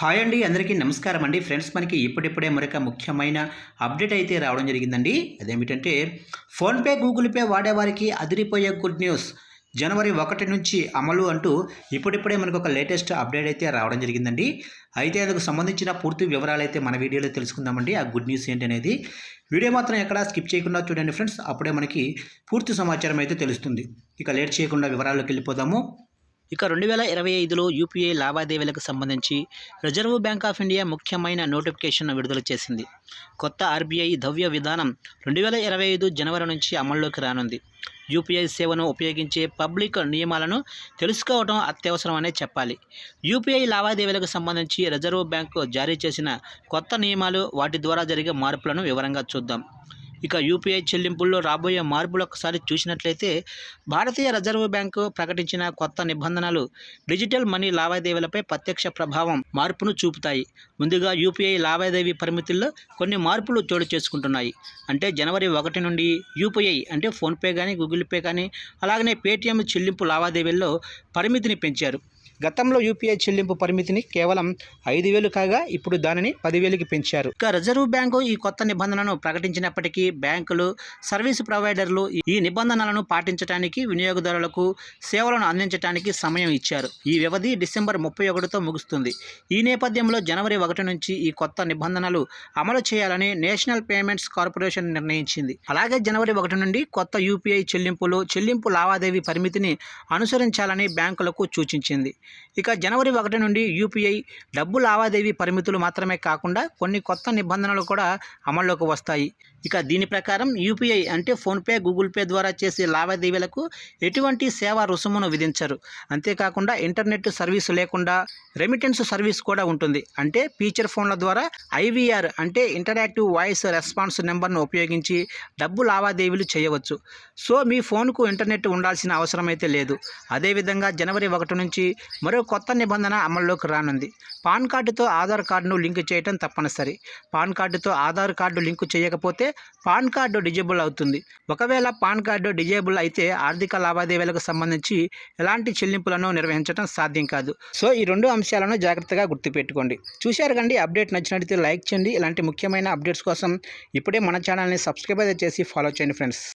Hi అండి అందరికీ నమస్కారం అండి. ఫ్రెండ్స్ మనకి ఇప్పుడిప్పుడే మరొక ముఖ్యమైన అప్డేట్ అయితే రావడం జరిగిందండి. అదేమిటంటే ఫోన్పే గూగుల్ పే వాడేవారికి అదిరిపోయే గుడ్ న్యూస్. జనవరి ఒకటి నుంచి అమలు అంటూ ఇప్పుడిప్పుడే మనకు ఒక లేటెస్ట్ అప్డేట్ అయితే రావడం జరిగిందండి. అయితే అందుకు సంబంధించిన పూర్తి వివరాలు అయితే మన వీడియోలో తెలుసుకుందామండి. ఆ గుడ్ న్యూస్ ఏంటి అనేది వీడియో మాత్రం ఎక్కడా స్కిప్ చేయకుండా చూడండి ఫ్రెండ్స్. అప్పుడే మనకి పూర్తి సమాచారం అయితే తెలుస్తుంది. ఇక లేట్ చేయకుండా వివరాల్లోకి వెళ్ళిపోదాము. ఇక రెండు వేల ఇరవై ఐదులో యూపీఐ లావాదేవీలకు సంబంధించి రిజర్వ్ బ్యాంక్ ఆఫ్ ఇండియా ముఖ్యమైన నోటిఫికేషన్ విడుదల చేసింది. కొత్త ఆర్బీఐ ద్రవ్య విధానం రెండు వేల ఇరవై ఐదు జనవరి నుంచి అమల్లోకి రానుంది. యూపీఐ సేవను ఉపయోగించే పబ్లిక్ నియమాలను తెలుసుకోవడం అత్యవసరమనే చెప్పాలి. యూపీఐ లావాదేవీలకు సంబంధించి రిజర్వ్ బ్యాంకు జారీ చేసిన కొత్త నియమాలు వాటి ద్వారా జరిగే మార్పులను వివరంగా చూద్దాం. ఇక యూపీఐ చెల్లింపుల్లో రాబోయే మార్పులు ఒకసారి చూసినట్లయితే భారతీయ రిజర్వ్ బ్యాంకు ప్రకటించిన కొత్త నిబంధనలు డిజిటల్ మనీ లావాదేవీలపై ప్రత్యక్ష ప్రభావం మార్పును చూపుతాయి. ముందుగా యూపీఐ లావాదేవీ పరిమితుల్లో కొన్ని మార్పులు చోటు చేసుకుంటున్నాయి. అంటే జనవరి ఒకటి నుండి యూపీఐ అంటే ఫోన్పే కానీ గూగుల్ పే కానీ అలాగనే పేటీఎం చెల్లింపు లావాదేవీల్లో పరిమితిని పెంచారు. గతంలో యూపీఐ చెల్లింపు పరిమితిని కేవలం ఐదు వేలు కాగా ఇప్పుడు దానిని పదివేలుకి పెంచారు. ఇక రిజర్వ్ బ్యాంకు ఈ కొత్త నిబంధనను ప్రకటించినప్పటికీ బ్యాంకులు సర్వీస్ ప్రొవైడర్లు ఈ నిబంధనలను పాటించడానికి వినియోగదారులకు సేవలను అందించడానికి సమయం ఇచ్చారు. ఈ వ్యవధి డిసెంబర్ ముప్పై ఒకటితో ముగుస్తుంది. ఈ నేపథ్యంలో జనవరి ఒకటి నుంచి ఈ కొత్త నిబంధనలు అమలు చేయాలని నేషనల్ పేమెంట్స్ కార్పొరేషన్ నిర్ణయించింది. అలాగే జనవరి ఒకటి నుండి కొత్త యూపీఐ చెల్లింపులు చెల్లింపు లావాదేవీ పరిమితిని అనుసరించాలని బ్యాంకులకు సూచించింది. ఇక జనవరి ఒకటి నుండి యూపీఐ డబ్బు లావాదేవీ పరిమితులు మాత్రమే కాకుండా కొన్ని కొత్త నిబంధనలు కూడా అమల్లోకి వస్తాయి. ఇక దీని ప్రకారం యూపీఐ అంటే ఫోన్పే గూగుల్ పే ద్వారా చేసే లావాదేవీలకు ఎటువంటి సేవా రుసుమును విధించరు. అంతేకాకుండా ఇంటర్నెట్ సర్వీసు లేకుండా రెమిటెన్స్ సర్వీస్ కూడా ఉంటుంది. అంటే ఫీచర్ ఫోన్ల ద్వారా ఐవీఆర్ అంటే ఇంటరాక్టివ్ వాయిస్ రెస్పాన్స్ నెంబర్ను ఉపయోగించి డబ్బు లావాదేవీలు చేయవచ్చు. సో మీ ఫోన్కు ఇంటర్నెట్ ఉండాల్సిన అవసరం అయితే లేదు. అదేవిధంగా జనవరి ఒకటి నుంచి మరో కొత్త నిబంధన అమల్లోకి రానుంది. పాన్ కార్డుతో ఆధార్ కార్డును లింక్ చేయడం తప్పనిసరి. పాన్ కార్డుతో ఆధార్ కార్డు లింకు చేయకపోతే పాన్ కార్డు డిజేబుల్ అవుతుంది. ఒకవేళ పాన్ కార్డు డిజేబుల్ అయితే ఆర్థిక లావాదేవీలకు సంబంధించి ఎలాంటి చెల్లింపులను నిర్వహించడం సాధ్యం కాదు. సో ఈ రెండు అంశాలను జాగ్రత్తగా గుర్తుపెట్టుకోండి. చూశారు కండి అప్డేట్ నచ్చినట్లయితే లైక్ చేయండి. ఇలాంటి ముఖ్యమైన అప్డేట్స్ కోసం ఇప్పుడే మన ఛానల్ని సబ్స్క్రైబ్ అయితే చేసి ఫాలో చేయండి ఫ్రెండ్స్.